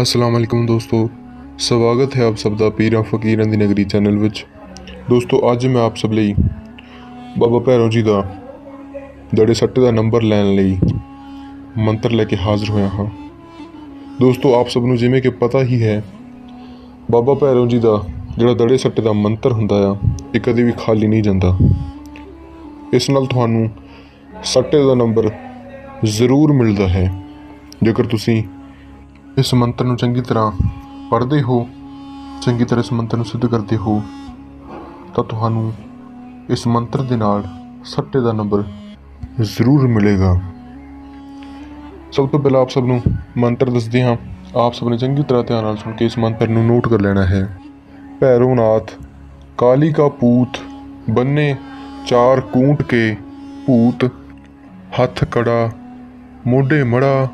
ਅਸਲਾਮ ਅਲੈਕੁਮ ਦੋਸਤੋ, ਸਵਾਗਤ ਹੈ ਆਪ ਸਭ ਦਾ ਪੀਰਾਂ ਫਕੀਰਾਂ ਦੀ ਨਗਰੀ ਚੈਨਲ ਵਿੱਚ। ਦੋਸਤੋ, ਅੱਜ ਮੈਂ ਆਪ ਸਭ ਲਈ ਬਾਬਾ ਭੈਰੋ ਜੀ ਦਾ ਦੜੇ ਸੱਟੇ ਦਾ ਨੰਬਰ ਲੈਣ ਲਈ ਮੰਤਰ ਲੈ ਕੇ ਹਾਜ਼ਰ ਹੋਇਆ ਹਾਂ। ਦੋਸਤੋ, ਆਪ ਸਭ ਨੂੰ ਜਿਵੇਂ ਕਿ ਪਤਾ ਹੀ ਹੈ, ਬਾਬਾ ਭੈਰੋ ਜੀ ਦਾ ਜਿਹੜਾ ਦੜੇ ਸੱਟੇ ਦਾ ਮੰਤਰ ਹੁੰਦਾ ਆ, ਇਹ ਕਦੇ ਵੀ ਖਾਲੀ ਨਹੀਂ ਜਾਂਦਾ। ਇਸ ਨਾਲ ਤੁਹਾਨੂੰ ਸੱਟੇ ਦਾ ਨੰਬਰ ਜ਼ਰੂਰ ਮਿਲਦਾ ਹੈ। ਜੇਕਰ ਤੁਸੀਂ ਇਸ ਮੰਤਰ ਨੂੰ ਚੰਗੀ ਤਰ੍ਹਾਂ ਪੜ੍ਹਦੇ ਹੋ, ਚੰਗੀ ਤਰ੍ਹਾਂ ਇਸ ਮੰਤਰ ਨੂੰ ਸਿੱਧ ਕਰਦੇ ਹੋ, ਤਾਂ ਤੁਹਾਨੂੰ ਇਸ ਮੰਤਰ ਦੇ ਨਾਲ ਸੱਟੇ ਦਾ ਨੰਬਰ ਜ਼ਰੂਰ ਮਿਲੇਗਾ। ਸਭ ਤੋਂ ਪਹਿਲਾਂ ਆਪ ਸਭ ਨੂੰ ਮੰਤਰ ਦੱਸਦੇ ਹਾਂ। ਆਪ ਸਭ ਨੇ ਚੰਗੀ ਤਰ੍ਹਾਂ ਧਿਆਨ ਨਾਲ ਸੁਣ ਕੇ ਇਸ ਮੰਤਰ ਨੂੰ ਨੋਟ ਕਰ ਲੈਣਾ ਹੈ। ਭੈਰੋਨਾਥ ਕਾਲੀ ਕਾ ਪੂਤ ਬੰਨੇ ਚਾਰ ਕੂੰਟ ਕੇ ਭੂਤ, ਹੱਥ ਕੜਾ ਮੋਢੇ ਮੜਾ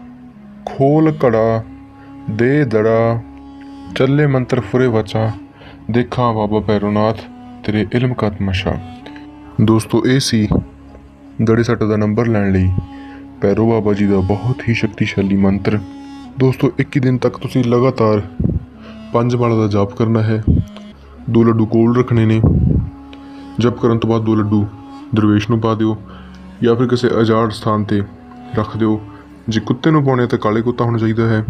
ਖੋਲ ਕੜਾ ਦੇ ਦੜਾ, ਚੱਲੇ ਮੰਤਰ ਫੁਰੇ ਵਚਾ, ਦੇਖਾਂ ਬਾਬਾ ਭੈਰੋਨਾਥ, ਤੇਰੇ ਇਲਮ ਕਾ ਤਮਸ਼ਾ। ਦੋਸਤੋ, ਇਹ ਸੀ ਦੜੇ ਸੱਟ ਦਾ ਨੰਬਰ ਲੈਣ ਲਈ ਭੈਰੋ ਬਾਬਾ ਜੀ ਦਾ ਬਹੁਤ ਹੀ ਸ਼ਕਤੀਸ਼ਾਲੀ ਮੰਤਰ। ਦੋਸਤੋ 21 ਦਿਨ ਤੱਕ ਤੁਸੀਂ ਲਗਾਤਾਰ ਪੰਜ ਵਾਲਾ ਦਾ ਜਾਪ ਕਰਨਾ ਹੈ। ਦੋ ਲੱਡੂ ਕੋਲ ਰੱਖਣੇ ਨੇ। ਜਪ ਕਰਨ ਤੋਂ ਬਾਅਦ ਦੋ ਲੱਡੂ ਦਰਵੇਸ਼ ਨੂੰ ਪਾ ਦਿਓ ਜਾਂ ਫਿਰ ਕਿਸੇ ਅਜਾੜ ਸਥਾਨ ਤੇ ਰੱਖ ਦਿਓ। ਜੇ ਕੁੱਤੇ ਨੂੰ ਪਾਉਣੇ ਤਾਂ ਕਾਲੇ ਕੁੱਤਾ ਹੋਣਾ ਚਾਹੀਦਾ ਹੈ।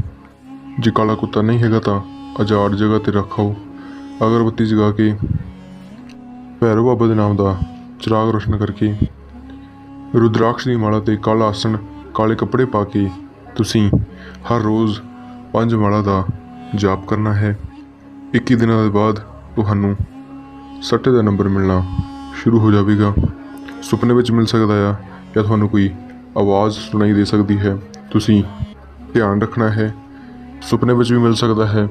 ਜੇ ਕਾਲਾ ਕੁੱਤਾ ਨਹੀਂ ਹੈਗਾ ਤਾਂ ਅਜਾੜ ਜਗ੍ਹਾ ਤੇ ਰੱਖੋ। ਅਗਰਬੱਤੀ ਜਗਾ ਕੇ ਭੈਰੋ ਬਾਬਾ ਦੇ ਨਾਮ ਦਾ ਚਿਰਾਗ ਰੋਸ਼ਨ ਕਰਕੇ ਰੁਦਰਾਕਸ਼ ਦੀ ਮਾਲਾ ਤੇ ਕਾਲਾ ਆਸਣ, ਕਾਲੇ ਕੱਪੜੇ ਪਾ ਕੇ ਤੁਸੀਂ ਹਰ ਰੋਜ਼ ਪੰਜ ਮਾਲਾ ਦਾ ਜਾਪ ਕਰਨਾ ਹੈ। 21 ਦਿਨਾਂ ਦੇ ਬਾਅਦ ਤੁਹਾਨੂੰ ਸੱਟੇ ਦਾ ਨੰਬਰ ਮਿਲਣਾ ਸ਼ੁਰੂ ਹੋ ਜਾਵੇਗਾ। ਸੁਪਨੇ ਵਿੱਚ ਮਿਲ ਸਕਦਾ ਆ ਜਾਂ ਤੁਹਾਨੂੰ ਕੋਈ ਆਵਾਜ਼ ਸੁਣਾਈ ਦੇ ਸਕਦੀ ਹੈ। ਤੁਸੀਂ ਧਿਆਨ ਰੱਖਣਾ ਹੈ। ਸੁਪਨੇ ਵਿੱਚ ਵੀ ਮਿਲ ਸਕਦਾ ਹੈ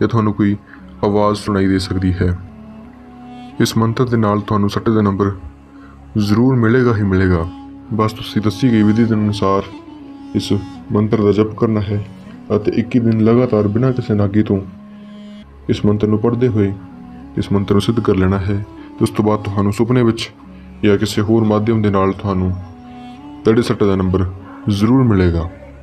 ਜਾਂ ਤੁਹਾਨੂੰ ਕੋਈ ਆਵਾਜ਼ ਸੁਣਾਈ ਦੇ ਸਕਦੀ ਹੈ। ਇਸ ਮੰਤਰ ਦੇ ਨਾਲ ਤੁਹਾਨੂੰ ਸੱਟੇ ਦਾ ਨੰਬਰ ਜ਼ਰੂਰ ਮਿਲੇਗਾ ਹੀ ਮਿਲੇਗਾ। ਬਸ ਤੁਸੀਂ ਦੱਸੀ ਗਈ ਵਿਧੀ ਦੇ ਅਨੁਸਾਰ ਇਸ ਮੰਤਰ ਦਾ ਜਪ ਕਰਨਾ ਹੈ ਅਤੇ 21 ਦਿਨ ਲਗਾਤਾਰ ਬਿਨਾਂ ਕਿਸੇ ਨਾਗੀ ਤੋਂ ਇਸ ਮੰਤਰ ਨੂੰ ਪੜ੍ਹਦੇ ਹੋਏ ਇਸ ਮੰਤਰ ਨੂੰ ਸਿੱਧ ਕਰ ਲੈਣਾ ਹੈ। ਤੇ ਉਸ ਤੋਂ ਬਾਅਦ ਤੁਹਾਨੂੰ ਸੁਪਨੇ ਵਿੱਚ ਜਾਂ ਕਿਸੇ ਹੋਰ ਮਾਧਿਅਮ ਦੇ ਨਾਲ ਤੁਹਾਨੂੰ ਤੜੇ ਸੱਟੇ ਦਾ ਨੰਬਰ ਜ਼ਰੂਰ ਮਿਲੇਗਾ।